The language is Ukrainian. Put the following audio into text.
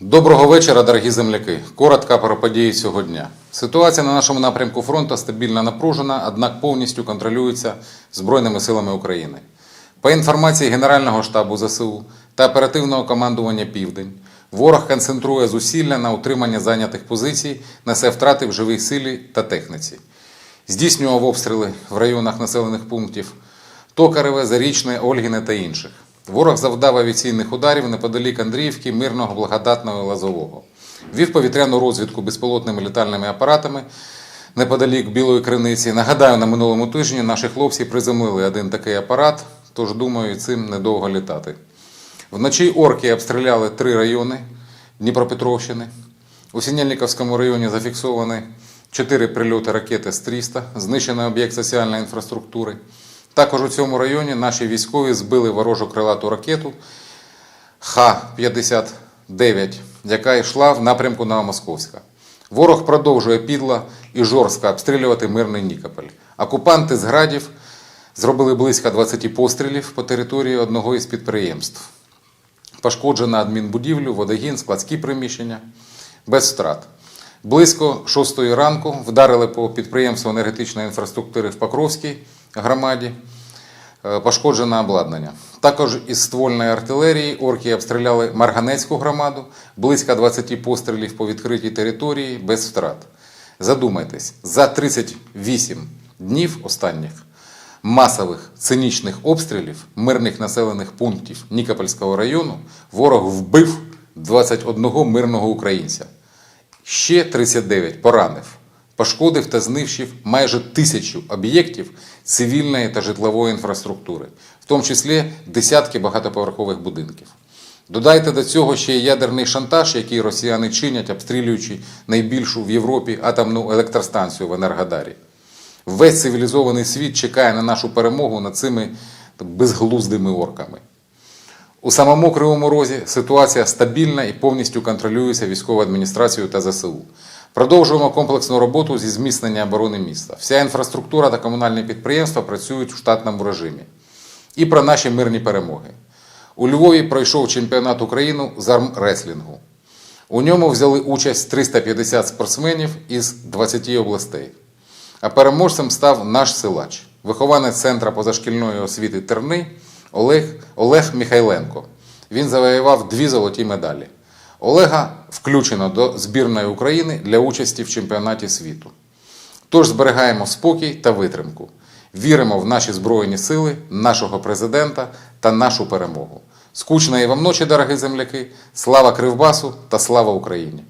Доброго вечора, дорогі земляки. Коротко про події цього дня. Ситуація на нашому напрямку фронту стабільно напружена, однак повністю контролюється Збройними силами України. По інформації Генерального штабу ЗСУ та оперативного командування Південь, ворог концентрує зусилля на утримання зайнятих позицій, несе втрати в живій силі та техніці. Здійснював обстріли в районах населених пунктів Токареве, Зарічне, Ольгіне та інших. Ворог завдав авіаційних ударів неподалік Андріївки, Мирного, Благодатного Лазового. Вів повітряну розвідку безпілотними літальними апаратами неподалік Білої Криниці. Нагадаю, на минулому тижні наші хлопці приземлили один такий апарат, тож думаю, цим недовго літати. Вночі орки обстріляли три райони Дніпропетровщини. У Сінельниковському районі зафіксовані чотири прильоти ракети з 300, знищений об'єкт соціальної інфраструктури. Також у цьому районі наші військові збили ворожу крилату ракету Х-59, яка йшла в напрямку Новомосковська. Ворог продовжує підло і жорстко обстрілювати мирний Нікополь. Окупанти з градів зробили близько 20 пострілів по території одного із підприємств. Пошкоджена адмінбудівлю, водогін, складські приміщення без втрат. Близько 6 ранку вдарили по підприємству енергетичної інфраструктури в Покровській громаді. Е, Пошкоджене обладнання. Також із ствольної артилерії орки обстріляли Марганецьку громаду, близько 20 пострілів по відкритій території без втрат. Задумайтесь, за 38 днів останніх масових цинічних обстрілів мирних населених пунктів Нікопольського району ворог вбив 21 мирного українця. Ще 39 поранив, пошкодив та знищив майже тисячу об'єктів цивільної та житлової інфраструктури, в тому числі десятки багатоповерхових будинків. Додайте до цього ще й ядерний шантаж, який росіяни чинять, обстрілюючи найбільшу в Європі атомну електростанцію в Енергодарі. Весь цивілізований світ чекає на нашу перемогу над цими безглуздими орками. У самому Кривому Розі ситуація стабільна і повністю контролюється військовою адміністрацією та ЗСУ. Продовжуємо комплексну роботу зі зміцнення оборони міста. Вся інфраструктура та комунальні підприємства працюють в штатному режимі. І про наші мирні перемоги. У Львові пройшов чемпіонат України з армреслінгу. У ньому взяли участь 350 спортсменів із 20 областей. А переможцем став наш силач, вихованець Центра позашкільної освіти Терни Олег, Олег Михайленко. Він завоював дві золоті медалі. Олега включено до збірної України для участі в чемпіонаті світу. Тож зберігаємо спокій та витримку. Віримо в наші Збройні сили, нашого президента та нашу перемогу. Скучної вам ночі, дорогі земляки! Слава Кривбасу та слава Україні!